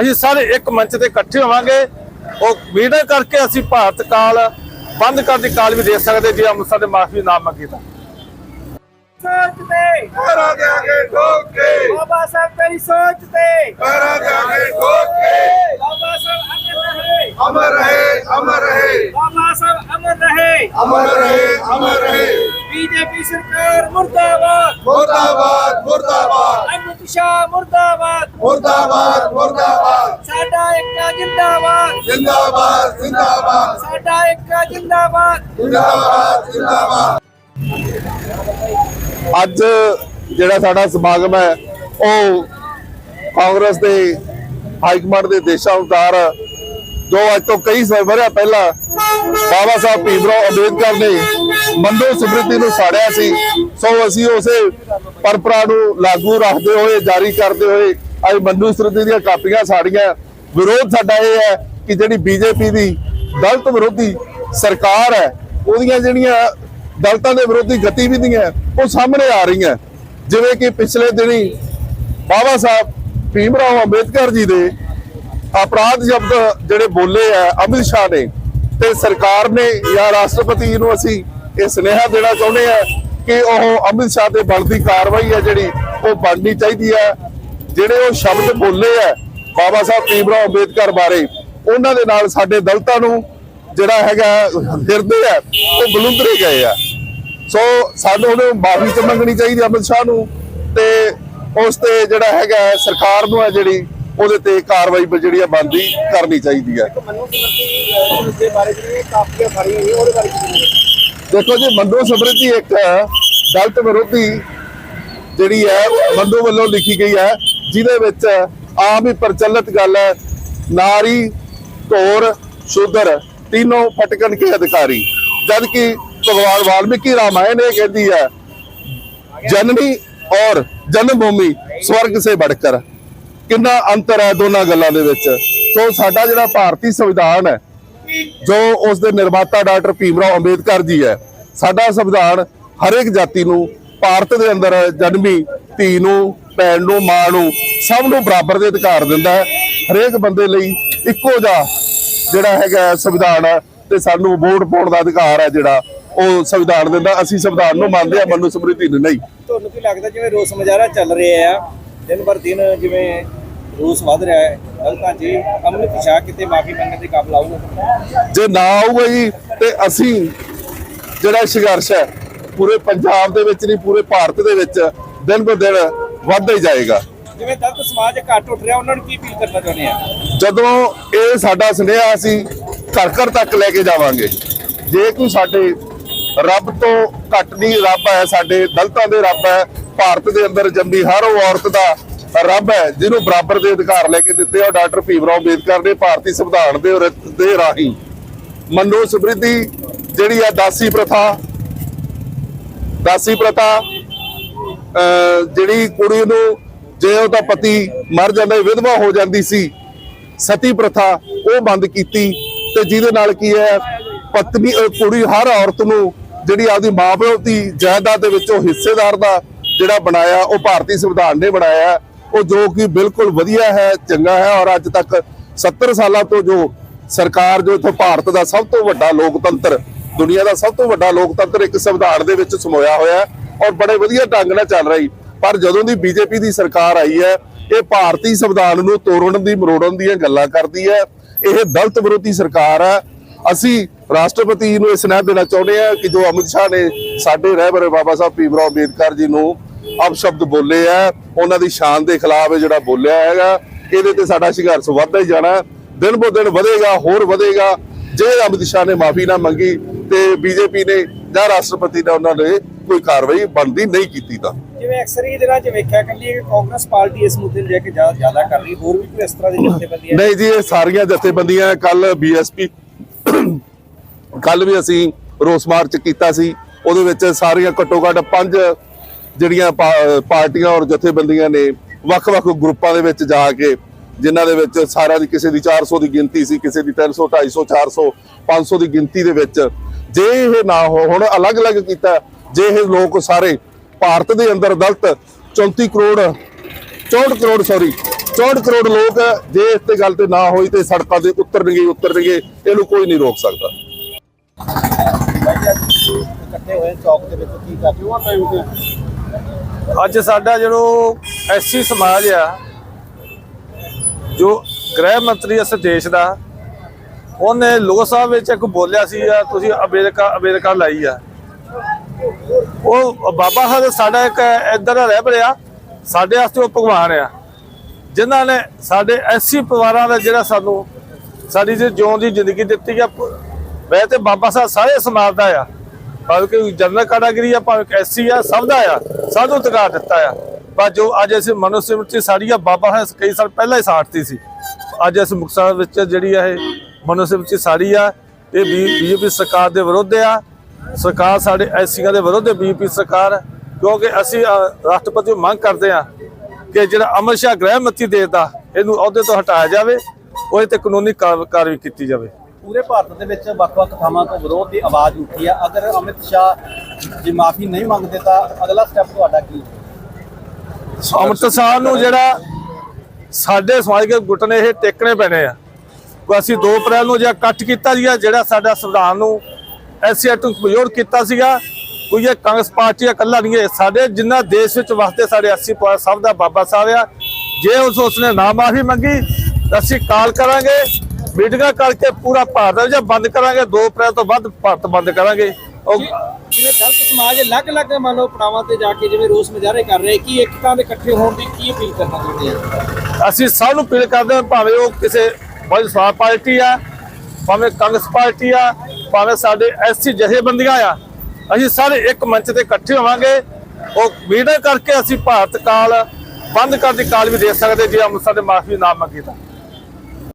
ਅਸੀਂ ਸਾਰੇ ਇੱਕ ਮੰਚ ਤੇ ਇਕੱਠੇ ਹੋਵਾਂਗੇ। ਉਹ ਮੀਟਿੰਗ ਕਰਕੇ ਅਸੀਂ ਭਾਰਤ ਕਾਲ ਬੰਦ ਕਰਨ ਦੀ ਕਾਲ ਵੀ ਦੇ ਸਕਦੇ ਜੇ ਅੰਮ੍ਰਿਤਸਰ ਦੇ ਮਾਫੀ ਨਾ ਮੰਗੀ ਤਾਂ। ਸੋਚ ਤੇ। ਪੈਰਾਂ ਦੇ ਆਗੇ ਠੋਕ ਬਾਬਾ ਸਾਹਿਬ ਤੇਰੀ ਸੋਚ ਤੇ। ਪੈਰਾਂ ਦੇ ਆਗੇ ਠੋਕ ਬਾਬਾ ਸਾਹਿਬ ਅਮਰ ਰਹੇ। ਅਮਰ ਰਹੇ ਅਮਰ ਰਹੇ। ਬਾਬਾ ਸਾਹਿਬ ਅਮਰ ਰਹੇ। ਅਮਰ ਰਹੇ ਅਮਰ ਰਹੇ। ਬੀਜੇਪੀ ਸਰਕਾਰ ਮੁਰਦਾਬਾਦ। ਮੁਰਦਾਬਾਦ ਮੁਰਦਾਬਾਦ। ਅਮਿਤ ਸ਼ਾਹ ਮੁਰਦਾਬਾਦ। ਮੁਰਦਾਬਾਦ ਮੁਰਦਾਬਾਦ। ਜਿੰਦਾਬਾਦ। ਜਿੰਦਾਬਾਦ ਜਿੰਦਾਬਾਦ। ਸਾਡਾ ਇੱਕਾ ਜਿੰਦਾਬਾਦ। ਜਿੰਦਾਬਾਦ ਜਿੰਦਾਬਾਦ। ਅੱਜ ਜਿਹੜਾ ਸਾਡਾ ਸਮਾਗਮ ਹੈ ਉਹ ਕਾਂਗਰਸ ਦੇ ਹਾਈ ਕਮਾਂਡ ਦੇ ਦੇਸ਼ਾਂ ਅਨੁਸਾਰ ਜੋ ਅੱਜ ਤੋਂ ਕਈ ਸੌ ਵਰ੍ਹਿਆਂ ਪਹਿਲਾਂ ਬਾਬਾ ਸਾਹਿਬ ਭੀਮਰਾਓ ਅੰਬੇਦਕਰ ਨੇ ਮੰਦੋ ਸਮ੍ਰਿਤੀ ਨੂੰ ਸਾੜਿਆ ਸੀ ਸੋ ਅਸੀਂ ਉਸੇ ਪਰੰਪਰਾ ਨੂੰ ਲਾਗੂ ਰੱਖਦੇ ਹੋਏ ਜਾਰੀ ਕਰਦੇ ਹੋਏ ਅੱਜ ਮੰਦੋ ਸਮ੍ਰਿਤੀ ਦੀਆਂ ਕਾਪੀਆਂ ਸਾੜੀਆਂ। ਵਿਰੋਧ ਸਾਡਾ ਇਹ ਹੈ ਕਿ ਜਿਹੜੀ ਬੀਜੇਪੀ ਦੀ ਦਲਤ ਵਿਰੋਧੀ ਸਰਕਾਰ ਹੈ, ਉਹਦੀਆਂ ਜਿਹੜੀਆਂ ਦਲਤਾਂ ਦੇ ਵਿਰੋਧੀ ਗਤੀਵਿਧੀਆਂ ਉਹ ਸਾਹਮਣੇ ਆ ਰਹੀਆਂ। ਜਿਵੇਂ ਕਿ ਪਿਛਲੇ ਦਿਨੀ ਬਾਬਾ ਸਾਹਿਬ ਭੀਮ ਰਾਓ ਅੰਬੇਦਕਰ ਜੀ ਦੇ ਅਪਰਾਧ ਸ਼ਬਦ ਜਿਹੜੇ ਬੋਲੇ ਆ, ਅਮਿਤ ਸ਼ਾਹ ਨੇ, ਤੇ ਸਰਕਾਰ ਨੇ ਜਾਂ ਰਾਸ਼ਟਰਪਤੀ ਜੀ ਨੂੰ ਅਸੀਂ ਇਹ ਸੁਨੇਹਾ ਦੇਣਾ ਚਾਹੁੰਦੇ ਆ ਕਿ ਉਹ ਅਮਿਤ ਸ਼ਾਹ ਦੇ ਬਣਦੀ ਕਾਰਵਾਈ ਹੈ ਜਿਹੜੀ ਉਹ ਬਣਨੀ ਚਾਹੀਦੀ ਹੈ। ਜਿਹੜੇ ਉਹ ਸ਼ਬਦ ਬੋਲੇ ਆ ਬਾਬਾ ਸਾਹਿਬ ਭੀਮਰਾਓ ਅੰਬੇਦਕਰ ਬਾਰੇ, ਉਹਨਾਂ ਦੇ ਨਾਲ ਸਾਡੇ ਦਲਤਾਂ ਨੂੰ ਜਿਹੜਾ ਹੈਗਾ ਹਿਰਦੇ ਆ, ਉਹ ਬਲੁੰਦਰੇ ਗਏ ਆ। ਸੋ ਸਾਨੂੰ ਉਹਨੂੰ ਮਾਫੀ ਤੇ ਮੰਗਣੀ ਚਾਹੀਦੀ ਅਮਿਤ ਸ਼ਾਹ ਨੂੰ ਤੇ ਉਸ ਤੇ ਜਿਹੜਾ ਹੈਗਾ ਸਰਕਾਰ ਨੂੰ ਹੈ ਜਿਹੜੀ, ਉਹਦੇ ਤੇ ਕਾਰਵਾਈ ਜਿਹੜੀ ਆ ਬੰਦੀ ਕਰਨੀ ਚਾਹੀਦੀ ਹੈ ਦੇਖੋ ਜੀ, ਮੰਦੋ ਸਮ੍ਰਿਤੀ ਇੱਕ ਦਲਤ ਵਿਰੋਧੀ ਜਿਹੜੀ ਹੈ ਮੰਦੋ ਵੱਲੋਂ ਲਿਖੀ ਗਈ ਹੈ ਜਿਹਦੇ ਵਿੱਚ ਆਮ ਹੀ ਪ੍ਰਚਲਿਤ ਗੱਲ ਹੈ। ਨਾਰੀ ਧੋਰ ਸ਼ੂਦਰ ਤਿੰਨੋਂ ਫਟਕਣ ਕੇ ਅਧਿਕਾਰੀ। ਜਦ ਕਿ ਭਗਵਾਨ ਵਾਲਮੀਕੀ ਰਾਮਾਇਣ ਇਹ ਕਹਿੰਦੀ ਹੈ ਜਨਮੀ ਔਰ ਜਨਮ ਭੂਮੀ ਸਵਰਗ ਸੇ ਬੜਕਰ। ਕਿੰਨਾ ਅੰਤਰ ਹੈ ਦੋਨਾਂ ਗੱਲਾਂ ਦੇ ਵਿੱਚ। ਸੋ ਸਾਡਾ ਜਿਹੜਾ ਭਾਰਤੀ ਸੰਵਿਧਾਨ ਹੈ, ਜੋ ਉਸ ਦੇ ਨਿਰਮਾਤਾ ਡਾਕਟਰ ਭੀਮਰਾਓ ਅੰਬੇਦਕਰ ਜੀ ਹੈ, ਸਾਡਾ ਸੰਵਿਧਾਨ ਹਰੇਕ ਜਾਤੀ ਨੂੰ, ਭਾਰਤ ਦੇ ਅੰਦਰ ਜਨਮੀ ਧੀ ਨੂੰ ਭੈਣ ਨੂੰ ਮਾਂ ਨੂੰ ਸਭ ਨੂੰ ਬਰਾਬਰ ਦੇ ਅਧਿਕਾਰ ਦਿੰਦਾ ਹੈ। ਹਰੇਕ ਬੰਦੇ ਲਈ ਇੱਕੋ ਜਿਹਾ ਜਿਹੜਾ ਹੈਗਾ ਸੰਵਿਧਾਨ ਹੈ ਤੇ ਸਾਨੂੰ ਵੋਟ ਪਾਉਣ ਦਾ ਅਧਿਕਾਰ ਹੈ ਜਿਹੜਾ ਉਹ ਸੰਵਿਧਾਨ ਦਿੰਦਾ। ਅਸੀਂ ਸੰਵਿਧਾਨ ਨੂੰ ਮੰਨਦੇ ਆ ਮਨੂ ਸਮ੍ਰਿਤੀ ਨੂੰ ਨਹੀਂ। ਤੁਹਾਨੂੰ ਕੀ ਲੱਗਦਾ ਜਿਵੇਂ ਰੋਸ ਮੁਜ਼ਾਹਰਾ ਚੱਲ ਰਿਹਾ ਆ ਦਿਨ ਬਰ ਦਿਨ ਜਿਵੇਂ ਰੋਸ ਵੱਧ ਰਿਹਾ ਹੈ ਦਲਤਾਂ ਜੀ ਅਮਰਿਤ ਸ਼ਾਹ ਕਿਤੇ ਮਾਫੀ ਮੰਗਣ ਦੇ ਕਾਬਲ ਆਊਗਾ? ਜੇ ਨਾ ਆਊਗਾ ਜੀ ਤੇ ਅਸੀਂ ਜਿਹੜਾ ਸੰਘਰਸ਼ ਹੈ ਪੂਰੇ ਪੰਜਾਬ ਦੇ ਵਿੱਚ ਨਹੀਂ ਪੂਰੇ ਭਾਰਤ ਦੇ ਵਿੱਚ ਦਿਨ ਬ ਦਿਨ ਵੱਧਦਾ ਹੀ ਜਾਏਗਾ। ਜਿਵੇਂ ਦਲਤ ਸਮਾਜ ਘੱਟ ਉੱਠ ਰਿਹਾ ਉਹਨਾਂ ਨੂੰ ਕੀ ਅਪੀਲ ਕਰਨਾ ਚਾਹੁੰਦੇ ਆ? ਜਦੋਂ ਇਹ ਸਾਡਾ ਸੁਨੇਹਾ ਅਸੀਂ ਘਰ ਘਰ ਤੱਕ ਲੈ ਕੇ ਜਾਵਾਂਗੇ ਜੇ ਕੋਈ ਸਾਡੇ ਰੱਬ ਤੋਂ ਘੱਟ ਨਹੀਂ ਰੱਬ ਹੈ ਸਾਡੇ ਦਲਤਾਂ ਦੇ ਰੱਬ ਹੈ ਭਾਰਤ ਦੇ ਅੰਦਰ ਜੰਮੀ ਹਰ ਉਹ ਔਰਤ ਦਾ ਰੱਬ ਹੈ ਜਿਹਨੂੰ ਬਰਾਬਰ ਦੇ ਅਧਿਕਾਰ ਲੈ ਕੇ ਦਿੱਤੇ ਆ ਡਾਕਟਰ ਭੀਮਰਾਓ ਅੰਬੇਦਕਰ ਨੇ ਭਾਰਤੀ ਸੰਵਿਧਾਨ ਦੇ ਦੇ ਰਾਹੀਂ। ਮਨੋ ਸਮ੍ਰਿੱਧੀ ਜਿਹੜੀ ਆ ਦਾਸੀ ਪ੍ਰਥਾ ਦਾਸੀ ਪ੍ਰਥਾ ਜਿਹੜੀ ਕੁੜੀ ਨੂੰ ਜੇ ਉਹਦਾ ਪਤੀ ਮਰ ਜਾਂਦਾ ਵਿਧਵਾ ਹੋ ਜਾਂਦੀ ਸੀ, ਸਤੀ ਪ੍ਰਥਾ, ਉਹ ਬੰਦ ਕੀਤੀ। ਤੇ ਜਿਹਦੇ ਨਾਲ ਕੀ ਹੈ, ਪਤਨੀ ਕੁੜੀ ਹਰ ਔਰਤ ਨੂੰ ਜਿਹੜੀ ਆਪਦੀ ਮਾਂ-ਪਿਓ ਦੀ ਜਾਇਦਾਦ ਦੇ ਵਿੱਚ ਉਹ ਹਿੱਸੇਦਾਰ ਦਾ ਜਿਹੜਾ ਬਣਾਇਆ, ਉਹ ਭਾਰਤੀ ਸੰਵਿਧਾਨ ਨੇ ਬਣਾਇਆ। ਉਹ ਜੋ ਕਿ ਬਿਲਕੁਲ ਵਧੀਆ ਹੈ, ਚੰਗਾ ਹੈ ਔਰ ਅੱਜ ਤੱਕ 70 ਸਾਲਾਂ ਤੋਂ ਜੋ ਸਰਕਾਰ ਜੋ ਇੱਥੇ ਭਾਰਤ ਦਾ ਸਭ ਤੋਂ ਵੱਡਾ ਲੋਕਤੰਤਰ, ਦੁਨੀਆ ਦਾ ਸਭ ਤੋਂ ਵੱਡਾ ਲੋਕਤੰਤਰ ਇੱਕ ਸੰਵਿਧਾਨ ਦੇ ਵਿੱਚ ਸਮੋਇਆ ਹੋਇਆ ਹੈ। ਔਰ ਬੜੇ ਵਧੀਆ ਢੰਗ ਨਾਲ ਚੱਲ ਰਹੀ। ਪਰ ਜਦੋਂ ਦੀ ਬੀਜੇਪੀ ਦੀ ਸਰਕਾਰ ਆਈ ਹੈ, ਇਹ ਭਾਰਤੀ ਸੰਵਿਧਾਨ ਨੂੰ ਤੋੜਨ ਦੀ, ਮਰੋੜਨ ਦੀਆਂ ਗੱਲਾਂ ਕਰਦੀ ਹੈ। ਇਹ ਦਲਤ ਵਿਰੋਧੀ ਸਰਕਾਰ ਹੈ। ਅਸੀਂ ਰਾਸ਼ਟਰਪਤੀ ਨੂੰ ਇਹ ਸੁਨੇਹਾ ਦੇਣਾ ਚਾਹੁੰਦੇ ਹਾਂ ਕਿ ਜੋ ਅਮਿਤ ਸ਼ਾਹ ਨੇ ਸਾਡੇ ਰਹਿਬਰ ਬਾਬਾ ਸਾਹਿਬ ਭੀਮਰਾਓ ਅੰਬੇਦਕਰ ਜੀ ਨੂੰ ਅਪਸ਼ਬਦ ਬੋਲੇ ਆ ਉਹਨਾਂ ਦੀ ਸ਼ਾਨ ਦੇ ਖਿਲਾਫ ਜਿਹੜਾ ਬੋਲਿਆ ਹੈਗਾ, ਇਹਦੇ ਤੇ ਸਾਡਾ ਸੰਘਰਸ਼ ਵੱਧਦਾ ਹੀ ਜਾਣਾ ਦਿਨ ਬੋ ਦਿਨ ਵਧੇਗਾ, ਹੋਰ ਵਧੇਗਾ। ਜੇ ਅਮਿਤ ਸ਼ਾਹ ਨੇ ਮਾਫੀ ਨਾ ਮੰਗੀ ਤੇ ਬੀਜੇਪੀ ਨੇ ਜਾਂ ਰਾਸ਼ਟਰਪਤੀ ਨੇ ਉਹਨਾਂ ਨੇ ਕੋਈ ਕਾਰਵਾਈ ਬਣਦੀ ਨਹੀਂ ਕੀਤੀ ਤਾਂ। ਜਿਵੇਂ ਅਕਸਰ ਹੀ ਦਿਨਾਂ 'ਚ ਵੇਖਿਆ ਕਿ ਕਾਂਗਰਸ ਪਾਰਟੀ ਇਸ ਮੁੱਦੇ ਨੂੰ ਲੈ ਕੇ ਜ਼ਿਆਦਾ ਜ਼ਿਆਦਾ ਕਰ ਰਹੀ ਹੋਰ ਵੀ ਕੋਈ ਇਸ ਤਰ੍ਹਾਂ ਦੀ ਜਥੇਬੰਦੀਆਂ ਨਹੀਂ ਜੀ ਇਹ ਸਾਰੀਆਂ ਜਥੇਬੰਦੀਆਂ ਕੱਲ ਬੀਐਸਪੀ ਕੱਲ ਵੀ ਅਸੀਂ ਰੋਸ ਮਾਰਚ ਕੀਤਾ ਸੀ। ਉਹਦੇ ਵਿੱਚ ਸਾਰੀਆਂ ਘੱਟੋ ਘੱਟ ਪੰਜ ਜਿਹੜੀਆਂ ਪਾਰਟੀਆਂ ਔਰ ਜਥੇਬੰਦੀਆਂ ਨੇ ਵੱਖ-ਵੱਖ ਗਰੁੱਪਾਂ ਦੇ ਵਿੱਚ ਜਾ ਕੇ ਜਿਨ੍ਹਾਂ ਦੇ ਵਿੱਚ ਸਾਰਿਆਂ ਦੀ ਕਿਸੇ ਦੀ 400 ਦੀ ਗਿਣਤੀ ਸੀ ਕਿਸੇ ਦੀ 300 250 400 500 ਦੀ ਗਿਣਤੀ ਦੇ ਵਿੱਚ। ਜੇ ਇਹ ਨਾ ਹੋ ਹੁਣ ਅਲੱਗ-ਅਲੱਗ ਕੀਤਾ ਜੇ ਇਹ ਲੋਕ ਸਾਰੇ ਭਾਰਤ ਦੇ ਅੰਦਰ ਦਲਤ 34 ਕਰੋੜ 64 ਕਰੋੜ ਸੌਰੀ 64 ਕਰੋੜ ਲੋਕ ਜੇ ਇਸ ਤੇ ਗੱਲ ਤੇ ਨਾ ਹੋਈ ਤੇ ਸੜਕਾਂ ਤੇ ਉਤਰਨਗੇ ਉਤਰਨਗੇ ਇਹਨੂੰ ਕੋਈ ਨਹੀਂ ਰੋਕ ਸਕਦਾ। ਇਕੱਠੇ ਹੋਏ ਚੌਕ ਦੇ ਵਿੱਚ ਕੀ ਕਰ ਰਹੇ ਹੋ ਟਾਈਮ ਤੇ? ਅੱਜ ਸਾਡਾ ਜਿਹੜੋ ਐਸਸੀ ਸਮਾਜ ਆ ਜੋ ਗ੍ਰਹਿ ਮੰਤਰੀ ਇਸ ਦੇਸ਼ ਦਾ ਉਹਨੇ ਲੋਕ ਸਭਾ ਵਿੱਚ ਇੱਕ ਬੋਲਿਆ ਸੀ ਆ ਤੁਸੀਂ ਅਮਰੀਕਾ ਅਮਰੀਕਾ ਲਾਈ ਆ। ਉਹ ਬਾਬਾ ਸਾਹਿਬ ਸਾਡਾ ਇੱਕ ਇਦਾਂ ਦਾ ਰਹਿ ਬੜਿਆ ਸਾਡੇ ਵਾਸਤੇ ਉਹ ਭਗਵਾਨ ਆ। ਜਿਨ੍ਹਾਂ ਨੇ ਸਾਡੇ ਐਸੀ ਪਰਿਵਾਰਾਂ ਦਾ ਜਿਹੜਾ ਸਾਨੂੰ, ਸਾਡੀ ਜੇ ਜਿਉਣ ਦੀ ਜ਼ਿੰਦਗੀ ਦਿੱਤੀ ਆ ਵੈਸੇ ਤੇ ਬਾਬਾ ਸਾਹਿਬ ਸਾਰੇ ਸਮਾਜ ਦਾ ਆ। ਭਾਵੇਂ ਕਿ ਜਨਰਲ ਕੈਟਾਗਰੀ ਆ, ਭਾਵੇਂ ਐਸੀ ਆ, ਸਭ ਦਾ ਆ, ਸਭ ਨੂੰ ਅਧਿਕਾਰ ਦਿੱਤਾ ਆ। ਪਰ ਜੋ ਅੱਜ ਅਸੀਂ ਮਨੁਸਿਮਰਤੀ ਸਾਡੀ ਆ, ਬਾਬਾ ਸਾਹਿਬ ਕਈ ਸਾਲ ਪਹਿਲਾਂ ਹੀ ਸਾੜਤੀ ਸੀ। ਅੱਜ ਇਸ ਮੁਕਤਸਰ ਵਿੱਚ ਜਿਹੜੀ ਆ ਇਹ ਮਨੁਸਿਮਰਤੀ ਸਾੜੀ ਆ, ਇਹ ਬੀਜੇਪੀ ਸਰਕਾਰ ਦੇ ਵਿਰੁੱਧ ਆ। ਸਰਕਾਰ ਸਾਡੇ ਐਸੀਆਂ ਦੇ ਵਿਰੁੱਧ ਹੈ ਬੀਜੇਪੀ ਸਰਕਾਰ ਕਿਉਂਕਿ ਅਸੀਂ ਰਾਸ਼ਟਰਪਤੀ ਨੂੰ ਮੰਗ ਕਰਦੇ ਆ ਕਿ ਜਿਹੜਾ ਅਮਰ ਸ਼ਾਹ ਗ੍ਰਹਿ ਮੰਤਰੀ ਦੇਤਾ ਇਹਨੂੰ ਅਹੁਦੇ ਤੋਂ ਹਟਾਇਆ ਜਾਵੇ ਉਹ ਤੇ ਕਾਨੂੰਨੀ ਕਾਰ- ਕਾਰਵਾਈ ਕੀਤੀ ਜਾਵੇ। ਪੂਰੇ ਭਾਰਤ ਦੇ ਵਿੱਚ ਵੱਖ-ਵੱਖ ਥਾਵਾਂ ਤੋਂ ਵਿਰੋਧ ਦੀ ਆਵਾਜ਼ ਉੱਠੀ ਆ ਅਗਰ ਅਮਿਤ ਸ਼ਾਹ ਜੇ ਮਾਫੀ ਨਹੀਂ ਮੰਗਦੇ ਤਾਂ ਅਗਲਾ ਸਟੈਪ ਤੁਹਾਡਾ ਕੀ? ਅੰਮ੍ਰਿਤਸਰ ਨੂੰ ਜਿਹੜਾ ਸਾਡੇ ਸਮਾਜਿਕ ਗੁੱਟ ਨੇ ਇਹ ਟੇਕਣੇ ਪੈਣੇ ਆ। ਕੋ ਅਸੀਂ 2 ਅਪ੍ਰੈਲ ਨੂੰ ਜਿਹੜਾ ਇਕੱਠ ਕੀਤਾ ਸੀਗਾ ਜਿਹੜਾ ਸਾਡਾ ਸੰਵਿਧਾਨ ਨੂੰ ਐਸਸੀਆਰ ਤੋਂ ਕਮਜ਼ੋਰ ਕੀਤਾ ਸੀਗਾ। ਕੋਈ ਇਹ ਕਾਂਗਰਸ ਪਾਰਟੀ ਇਕੱਲਾ ਨਹੀਂ ਹੈ। ਸਾਡੇ ਜਿੰਨਾ ਦੇਸ਼ ਵਿੱਚ ਵਸਦੇ ਸਾਡੇ 80 ਪੁਆਇੰਟ ਸਭ ਦਾ ਬਾਬਾ ਸਾਹਿਬ ਆ। ਜੇ ਉਸ ਉਸਨੇ ਨਾ ਮਾਫੀ ਮੰਗੀ ਤਾਂ ਅਸੀਂ ਕਾਲ ਕਰਾਂਗੇ ਮੀਟਿੰਗਾਂ ਕਰਕੇ ਪੂਰਾ ਭਾਰਤ ਜਾਂ ਬੰਦ ਕਰਾਂਗੇ। 2 ਅਪ੍ਰੈਲ ਤੋਂ ਬਾਅਦ ਭਾਰਤ ਬੰਦ ਕਰਾਂਗੇ। ਉਹ ਜਿਵੇਂ ਦਲਤ ਸਮਾਜ ਅਲੱਗ-ਅਲੱਗ ਮੰਨ ਲਓ ਪੜਾਵਾਂ ਤੇ ਜਾ ਕੇ ਜਿਵੇਂ ਰੋਸ ਮੁਜ਼ਾਹਰੇ ਕਰ ਰਹੇ ਕੀ ਏਕਤਾ ਦੇ ਇਕੱਠੇ ਹੋਣ ਦੀ ਕੀ ਅਪੀਲ ਕਰਨਾ ਚਾਹੁੰਦੇ ਆ? ਅਸੀਂ ਸਭ ਨੂੰ ਅਪੀਲ ਕਰਦੇ ਹਾਂ ਭਾਵੇਂ ਉਹ ਕਿਸੇ ਬਹੁ ਸਵਾਰ ਪਾਰਟੀ ਆ ਭਾਵੇਂ ਕਾਂਗਰਸ ਪਾਰਟੀ ਆ ਭਾਵੇਂ ਸਾਡੇ ਐਸਸੀ ਜਥੇਬੰਦੀਆਂ ਆ, ਅਸੀਂ ਸਾਰੇ ਇੱਕ ਮੰਚ ਤੇ ਇਕੱਠੇ ਹੋਵਾਂਗੇ। ਉਹ ਮੀਟਿੰਗ ਕਰਕੇ ਅਸੀਂ ਭਾਰਤ ਕਾਲ ਬੰਦ ਕਰਨ ਦੀ ਕਾਲ ਵੀ ਦੇ ਸਕਦੇ, ਜੇ ਅੰਮ੍ਰਿਤਸਰ ਦੇ ਮਾਫੀ ਨਾ ਮੰਗੀ ਤਾਂ।